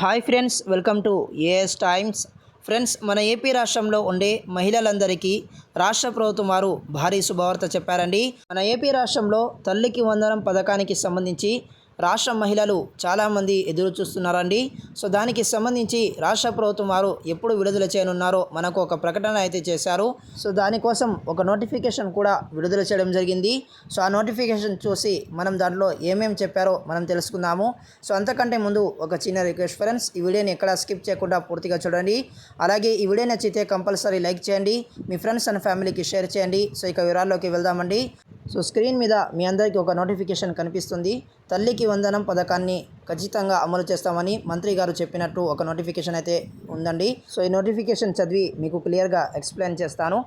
Hi friends welcome to AS times friends మన AP రాష్ట్రంలో ఉండే మహిళలందరికీ రాష్ట్ర ప్రభుత్వం వారు భారీ శుభవార్త చెప్పారండి. మన ఏపీ రాష్ట్రంలో తల్లికి వందనం పథకానికి సంబంధించి రాష్ట్ర మహిళలు చాలామంది ఎదురు చూస్తున్నారండి సో దానికి సంబంధించి రాష్ట్ర ప్రభుత్వం వారు ఎప్పుడు విడుదల చేయనున్నారో మనకు ఒక ప్రకటన అయితే చేశారు. సో దానికోసం ఒక నోటిఫికేషన్ కూడా విడుదల చేయడం జరిగింది. సో ఆ నోటిఫికేషన్ చూసి మనం దాంట్లో ఏమేమి చెప్పారో మనం తెలుసుకుందాము. సో అంతకంటే ముందు ఒక చిన్న రిక్వెస్ట్ ఫ్రెండ్స్ ఈ వీడియోని ఎక్కడ స్కిప్ చేయకుండా పూర్తిగా చూడండి. అలాగే ఈ వీడియో నచ్చితే కంపల్సరీ లైక్ చేయండి. మీ ఫ్రెండ్స్ అండ్ ఫ్యామిలీకి షేర్ చేయండి. సో ఇక వివరాల్లోకి వెళ్దామండి. సో స్క్రీన్ మీద మీ అందరికీ ఒక నోటిఫికేషన్ కనిపిస్తుంది. తల్లికి వందనం పథకాన్ని ఖచ్చితంగా అమలు చేస్తామని మంత్రి గారు చెప్పినట్టు ఒక నోటిఫికేషన్ అయితే ఉందండి. సో ఈ నోటిఫికేషన్ చదివి మీకు క్లియర్గా ఎక్స్ప్లెయిన్ చేస్తాను.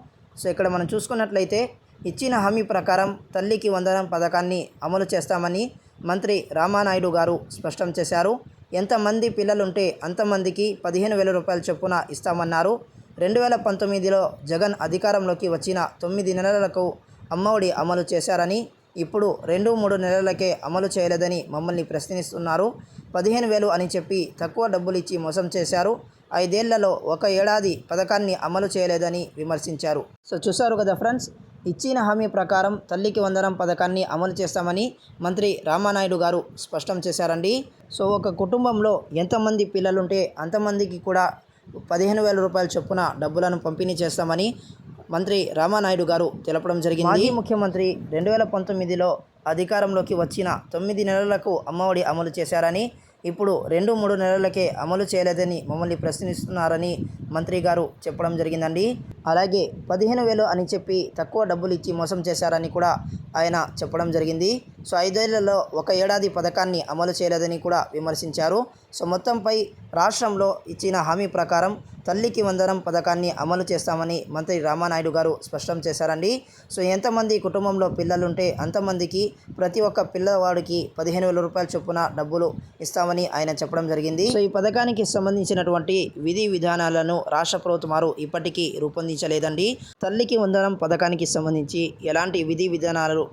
సో ఇక్కడ మనం చూసుకున్నట్లయితే ఇచ్చిన హామీ ప్రకారం తల్లికి వందనం పథకాన్ని అమలు చేస్తామని మంత్రి రామానాయుడు గారు స్పష్టం చేశారు. ఎంతమంది పిల్లలుంటే అంతమందికి పదిహేను వేల రూపాయల చొప్పున ఇస్తామన్నారు. రెండు వేల పంతొమ్మిదిలో జగన్ అధికారంలోకి వచ్చిన తొమ్మిది నెలలకు అమ్మఒడి అమలు చేశారని ఇప్పుడు రెండు మూడు నెలలకే అమలు చేయలేదని మమ్మల్ని ప్రశ్నిస్తున్నారు. పదిహేను వేలు అని చెప్పి తక్కువ డబ్బులు ఇచ్చి మోసం చేశారు. ఐదేళ్ళలో ఒక ఏడాది పథకాన్ని అమలు చేయలేదని విమర్శించారు. సో చూశారు కదా ఫ్రెండ్స్ ఇచ్చిన హామీ ప్రకారం తల్లికి వందనం పథకాన్ని అమలు చేస్తామని మంత్రి రామానాయుడు గారు స్పష్టం చేశారండి. సో ఒక కుటుంబంలో ఎంతమంది పిల్లలుంటే అంతమందికి కూడా పదిహేను వేల రూపాయల చొప్పున డబ్బులను పంపిణీ చేస్తామని మంత్రి రామానాయుడు గారు తెలపడం జరిగింది. మాజీ ముఖ్యమంత్రి రెండు వేల పంతొమ్మిదిలో అధికారంలోకి వచ్చిన తొమ్మిది నెలలకు అమ్మఒడి అమలు చేశారని ఇప్పుడు రెండు మూడు నెలలకే అమలు చేయలేదని మమ్మల్ని ప్రశ్నిస్తున్నారని మంత్రి గారు చెప్పడం జరిగిందండి. అలాగే పదిహేను వేలు అని చెప్పి తక్కువ డబ్బులు ఇచ్చి మోసం చేశారని కూడా ఆయన చెప్పడం జరిగింది. సో ఐదేళ్ళలో ఒక ఏడాది పథకాన్ని అమలు చేయలేదని కూడా విమర్శించారు. సో మొత్తంపై రాష్ట్రంలో ఇచ్చిన హామీ ప్రకారం తల్లికి వందనం పథకాన్ని అమలు చేస్తామని మంత్రి రామానాయుడు గారు స్పష్టం చేశారండి. సో ఎంతమంది కుటుంబంలో పిల్లలుంటే అంతమందికి ప్రతి ఒక్క పిల్లవాడికి పదిహేను వేల రూపాయల చొప్పున డబ్బులు ఇస్తామని ఆయన చెప్పడం జరిగింది. సో ఈ పథకానికి సంబంధించినటువంటి విధి విధానాలను రాష్ట్ర ప్రభుత్వం వారు ఇప్పటికీ రూపొందించలేదండి తల్లికి వందనం పథకానికి సంబంధించి ఎలాంటి విధి విధానాలు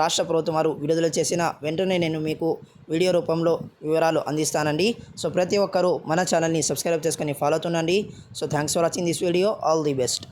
రాష్ట్ర ప్రభుత్వం వారు విడుదల చేసిన వెంటనే నేను మీకు వీడియో రూపంలో వివరాలు అందిస్తానండి. సో ప్రతి ఒక్కరూ మన ఛానల్ని సబ్స్క్రైబ్ చేసుకొని follow అవుతుండండి. So thanks for watching this video all the best